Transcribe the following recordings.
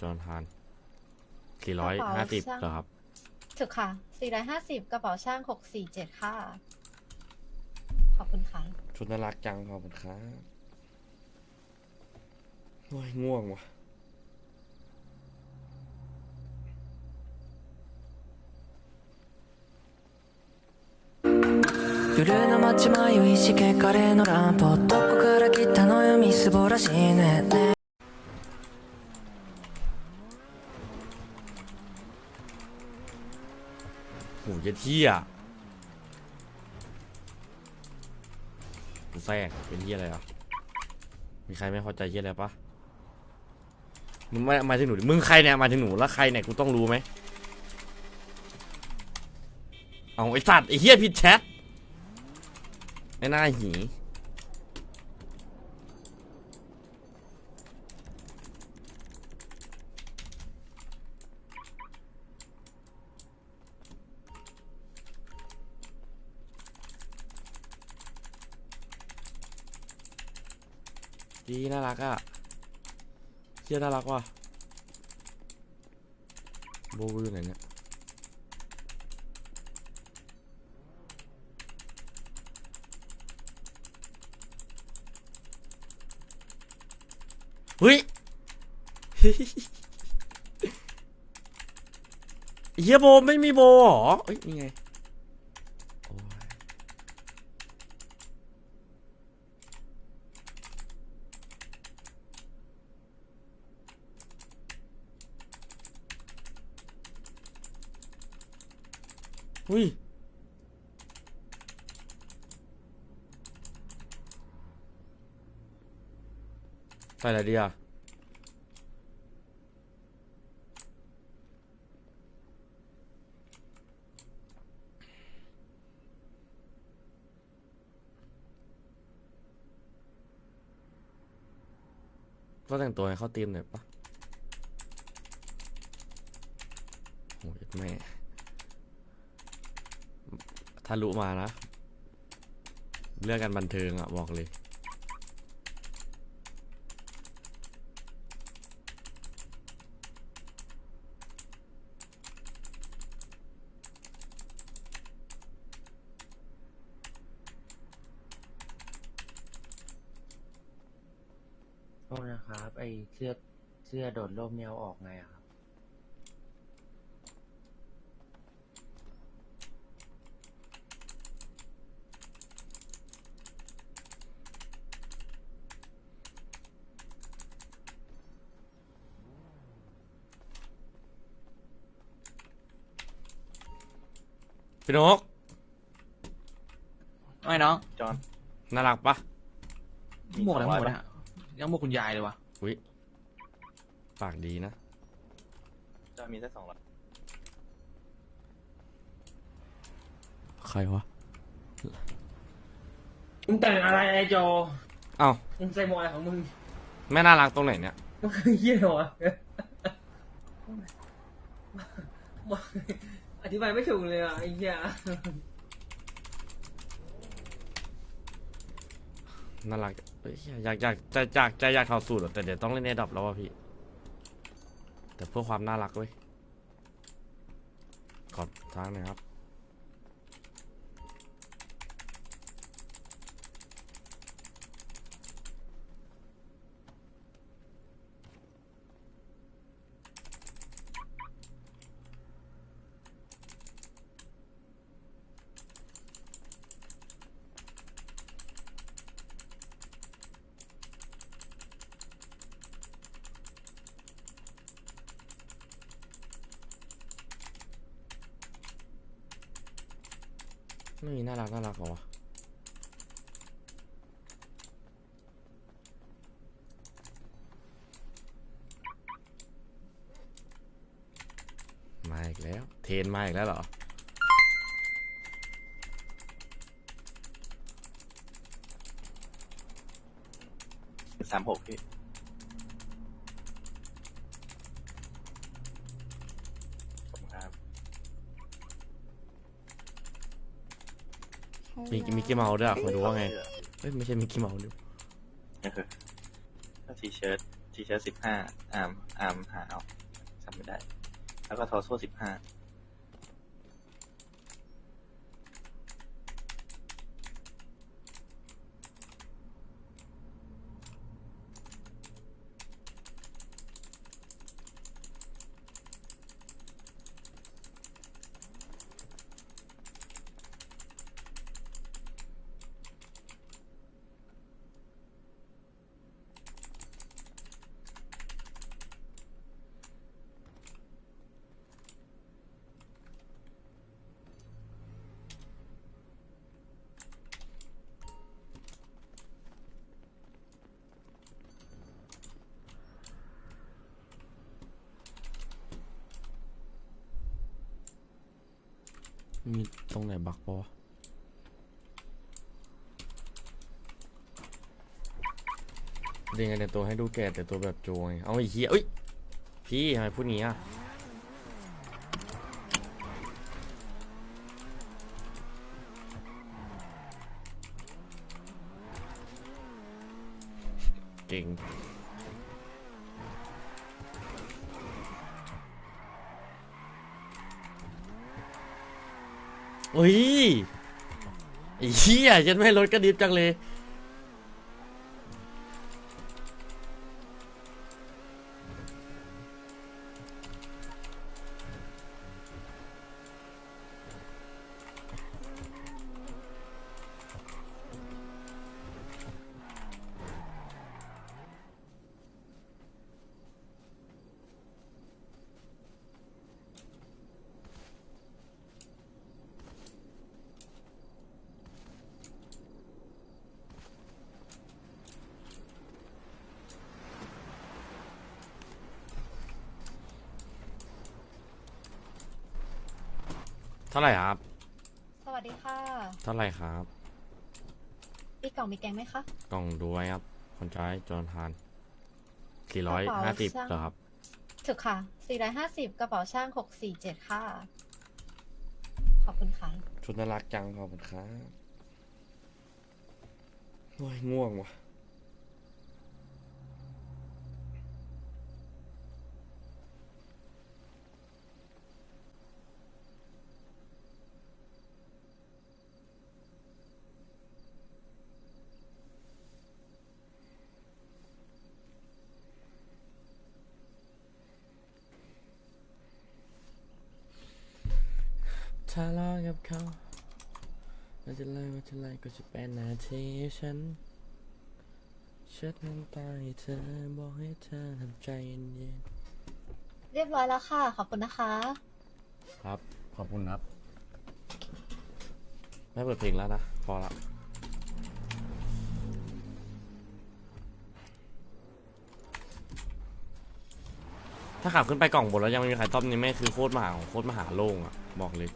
จอนทานสี่ร้อยห้าสิบเหรอครับ ถูกค่ะ 450 กระเป๋าช่าง 647 ค่ะ ขอบคุณค่ะ ชุดน่ารักจังขอบคุณครับโอ้ยง่วงว่ะ 夜の街迷いしけカレーのランプどこから来たのよみすぼらしいねね โหเย็ดเที่ยกูแทรกเป็นเที่ยอะไรอะมีใครไม่พอใจเที่ยอะไรปะมึงไม่มาถึงหนูมึงใครเนี่ยมาถึงหนูแล้วใครเนี่ยกูต้องรู้ไหมเอาไอ้สัตว์ไอ้เฮียผิดแชทไอ้หน้าหี ดีน่ารักอะเชี่ยน่ารักว่ะโบว์อยู่ไหนเนี่ยเฮ้ยเฮียโบไม่มีโบเหรอเอ้ยนี่ไง อุ้ยใส่อะไรดีอะก็แต่งตัวให้เข้าตีมหน่อยปะโอ้ยแม่ ถ้ารู้มานะ เรื่องกันบันเทิงอะบอกเลย โทษนะครับ ไอเสื้อเสื้อโดดร่มเนี่ยเอาออกไงอะครับ พี่นกไม่น้องจอนน่ารักปะหมวกอะไรหมวกเนี่ยยังหมวกคุณยายเลยวะอุ้ยปากดีนะจอนมีแค่สองร้อยใครวะมึงแต่งอะไรไอโจเอ้ามึงใส่หมวกอะไรของมึงแม่น่ารักตรงไหนเนี่ยมึงคือเหี้ยเหรอวะ อธิบายไม่ถูกเลยอะไอ้เหี้ยน่ารักเอ้ยอยากอยากจะอยากจะอยากเข้าสูตรแต่เดี๋ยวต้องเล่นในดับแล้วว่ะพี่ แต่เพื่อความน่ารักเว้ยกอทางหน่อยครับ ไม่มีน่ารักน่ารักหรอวะมาอีกแล้ว เทนมาอีกแล้วเหรอ สามหกพี่ขอบคุณครับ มีมิกกี้เมาส์ด้วยอะมาดูว่าไงเฮ้ยไม่ใช่มิกกี้เมาส์ดิก็ทีเชิ้ตทีเชิร์สิบห้าอาร์มอาร์มหาเอาจำไม่ได้ แล้วก็ทอโซ่สิบห้า มีตรงไหนบักปะเรียงกันแต่ตัวให้ดูแก่แต่ตัวแบบโจไงเอาไอ้เหี้ยเอ้ย พี่ทำไมพูดงี้อะเก่ง เฮ้ยไอ้เหี้ยยันไม่ให้รถกระดิบจังเลย เท่าไหร่ครับ สวัสดีค่ะ เท่าไหร่ครับ มีกล่องมีแกงไหมคะกล่องด้วยครับ คนใช้จนทานสี่ร้อยห้าสิบเหรอครับ ถูกค่ะ 450 กระเป๋าช่าง 647 ค่ะ ขอบคุณค่ะ ชุดน่ารักจังขอบคุณครับโอ้ยง่วงว่ะ ถ้าลอกับเขาไม่จะไล่ไม่จะไล่ก็จะเป็นหนาทีฉันเช็ดน้ำตาให้เธอบอกให้เธอทำใจเย็นเรียบร้อยแล้วค่ะ ขอบคุณนะคะๆครับ ขอบคุณครับ ไม่เปิดเพลงแล้วนะ พอละถ้าขับขึ้นไปกล่องบนแล้วยังไม่มีใครต้อมนี่แม่งคือโคตรมหาของโคตรมหาโล่งอะบอกเลย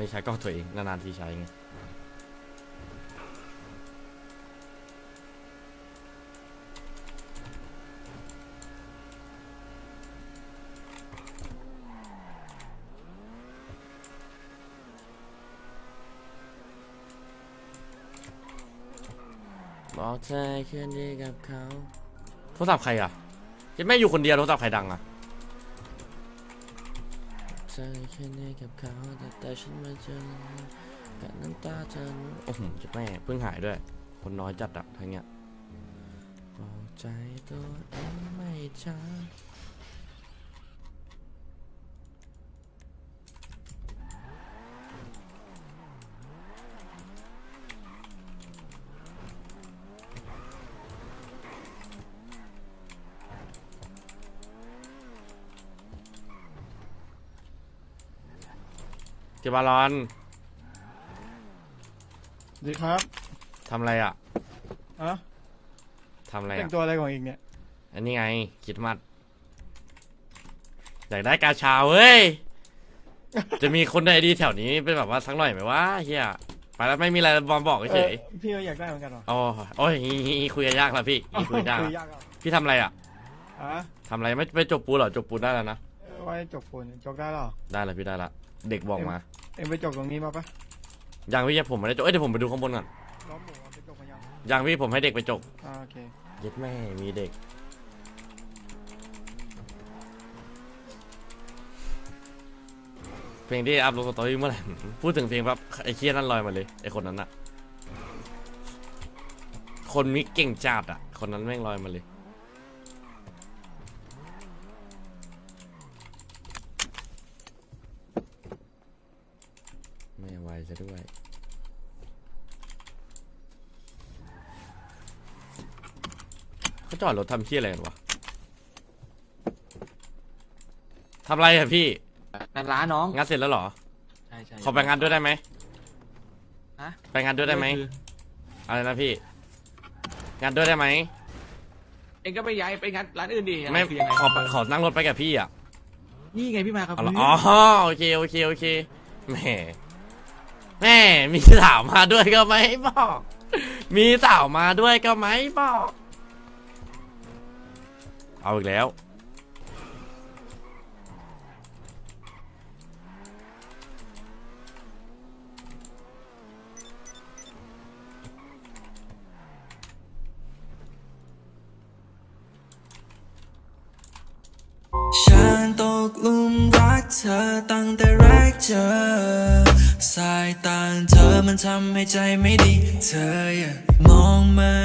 ไม่ใช้กล้องตัวเองนานๆทีใช้ไงบอกเธอคืนดีกับเขาโทรศัพท์ใครอะยังแม่อยู่คนเดียวโทรศัพท์ใครดังอะ เธอคืนกับเขาแต่แต่ฉันมาเจอกับน้ำตาเธอโอ้โหจะแม่เพิ่งหายด้วย คนน้อยจัดอะทั้งเนี้ยบอกใจตัวเองไม่ช้า เกบาลอนดีครับทำอะไรอะอะทำอะไรแต่อะงตัวอะไรของเองเนี่ย อันนี้ไงคิดมัดอยากได้กาชาเว้ย จะมีคนในดีแถวนี้เป็นแบบว่าสักหน่อยไหมวะเฮียไปแล้วไม่มีอะไรบอมบอกเฉยออพี่ก็อยากได้เหมือนกันเหรอๆอ๋อโอ้ยงี้งี้คุยกันยากแล้วพี่งี้คุยกันยากคุแล้วยยากอะพี่ทำอะไรอะอะทำอะไรไม่ไม่จบปูนเหรอจบปูนได้แล้วนะไว้จกปูนจกได้เหรอได้แล้วพี่ได้ละ เด็กบอกมา เอ็งไปจกตรงนี้มาปะยังพี่ผมไม่ได้จบเอ้ยเดี๋ยวผมไปดูข้างบนก่อนล้อมหมูเอาไปจกมายังยังพี่ผมให้เด็กไปจบอ่าโอเคเย็ดแม่มีเด็ก เพลงที่อัพลงสตอรี่เมื่อไหร่ พูดถึงเพลงแบบไอ้เคียนั่นลอยมาเลยไอ้คนนั้นอะคนมิเก่งจัดอะคนนั้นแม่งลอยมาเลย ไม่ไห วซะด้วย เขาจอดรถทำเคี้ยอะไรกันวะทำอะไรอะพี่งานร้านน้อง งานเสร็จแล้วเหรอ ใช่ใช่ขอไปงานด้วยได้ไหมฮะไปงานด้วยได้ไหม คืออะไรนะพี่ งานด้วยได้ไหม เองก็ไปย้ายไปงานร้านอื่นดิไม่คือยังไงขอขอนั่งรถไปกับพี่อะนี่ไงพี่มาครับ เอาละพี่อ๋อโอเคโอเคโอเคแหม แม่มีสาวมาด้วยก็ไม่บอก มีสาวมาด้วยก็ไม่บอก เอาอีกแล้ว ทำให้ใจไม่ดี เธออย่ามองมา